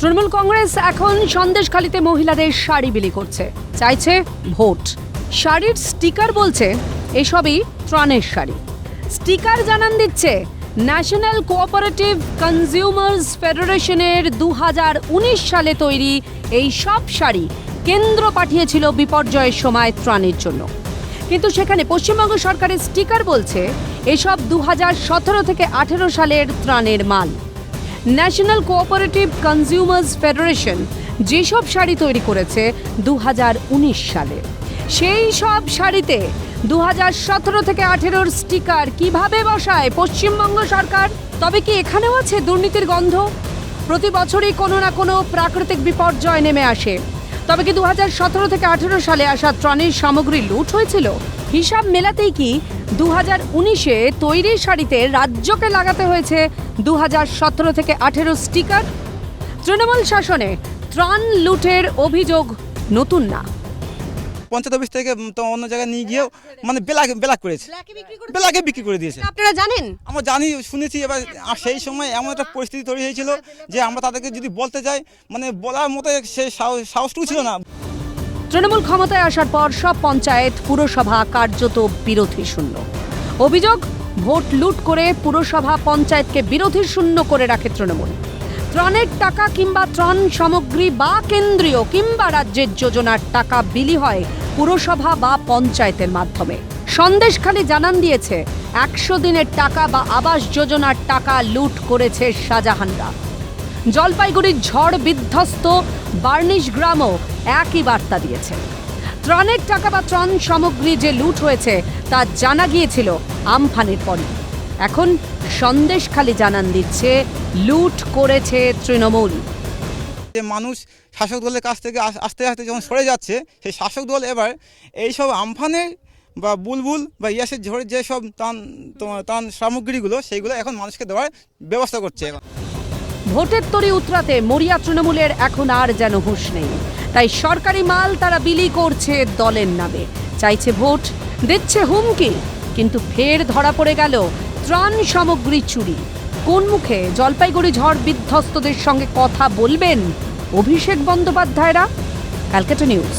তৃণমূল কংগ্রেস এখন সন্দেশখালিতে মহিলাদের শাড়ি বিলি করছে। চাইছে ভোট। শাড়ির স্টিকার বলছে এসবই ত্রাণের শাড়ি। স্টিকার জানান দিচ্ছে, ন্যাশনাল কোঅপারেটিভ কনজিউমার্স ফেডারেশনের দু হাজার উনিশ সালে তৈরি এই সব শাড়ি কেন্দ্র পাঠিয়েছিল বিপর্যয়ের সময় ত্রাণের জন্য। কিন্তু সেখানে পশ্চিমবঙ্গ সরকারের স্টিকার বলছে, এসব দু হাজার সতেরো থেকে আঠেরো সালের ত্রাণের মাল। ন্যাশনাল কোঅপারেটিভ কনজিউমার্স ফেডারেশন যেসব শাড়ি তৈরি করেছে দু হাজার উনিশ সালে, সেই সব শাড়িতে দু হাজার সতেরো থেকে আঠেরোর স্টিকার কীভাবে বসায় পশ্চিমবঙ্গ সরকার? তবে কি এখানেও আছে দুর্নীতির গন্ধ? প্রতি বছরই কোনো না কোনো প্রাকৃতিক বিপর্যয় নেমে আসে। তবে কি দু হাজার সতেরো থেকে আঠেরো সালে আসা ত্রাণের সামগ্রী লুট হয়েছিল? হিসাব মেলাতেই কি দু হাজার উনিশে তৈরি শাড়িতে রাজ্যকে লাগাতে হয়েছে দু হাজার সতেরো থেকে আঠেরো স্টিকার। তৃণমূল শাসনে ত্রাণ লুটের অভিযোগ নতুন না। পঞ্চায়েত অফিস থেকে তো অন্য জায়গায় নিয়ে গিয়েও মানে বেলাকে বেলাক করেছে। বেলাকে বিক্রি করে দিয়েছে। আপনারা জানেন? আমরা জানি শুনেছি এবার আর সেই সময় এমন একটা পরিস্থিতি তৈরি হয়েছিল যে আমরা তাদেরকে যদি বলতে যাই মানে বলার মতো সে সাহস- সাহসটুকু ছিল না। তৃণমূল ক্ষমতায় আসার পর সব পঞ্চায়েত, পুরসভা কার্যত বিরোধী শূন্য। অভিযোগ, ভোট লুট করে পুরসভা পঞ্চায়েতকে বিরোধী শূন্য করে রাখে তৃণমূল। ত্রাণের টাকা কিংবা ত্রাণ সামগ্রী বা কেন্দ্রীয় কিংবা রাজ্যের যোজনার টাকা বিলি হয় পুরসভা বা পঞ্চায়েতের মাধ্যমে। সন্দেশখালী জানান দিয়েছে, একশো দিনের টাকা বা আবাস যোজনার টাকা লুট করেছে শাহজাহানরা। জলপাইগুড়ির ঝড় বিধ্বস্ত বার্নিশ গ্রামও একই বার্তা দিয়েছে। ত্রাণের টাকা বা ত্রাণ সামগ্রী যে লুট হয়েছে, তা জানা গিয়েছিল আমফানের পরই। এখন সন্দেশখালি জানান দিচ্ছে, লুট করেছে তৃণমূল। যে মানুষ শাসক দলের কাছ থেকে আস্তে আস্তে যখন সরে যাচ্ছে, সেই শাসক দল এবার এইসব আমফানের বা বুলবুল বা ইয়াসের ঝড়ের যেসব তান তান সামগ্রীগুলো, সেইগুলো এখন মানুষকে দেওয়ার ব্যবস্থা করছে। এখন ভোটের তরি উতরাতে মরিয়া তৃণমূলের এখন আর যেন হুঁশ নেই। তাই সরকারি মাল তারা বিলি করছে দলের নামে। চাইছে ভোট, দিচ্ছে হুমকি, কিন্তু ফের ধরা পড়ে গেল ত্রাণ সামগ্রী চুরি। কোন মুখে জলপাইগুড়ি ঝড় বিধ্বস্তদের সঙ্গে কথা বলবেন অভিষেক বন্দ্যোপাধ্যায়রা? ক্যালকাটা নিউজ।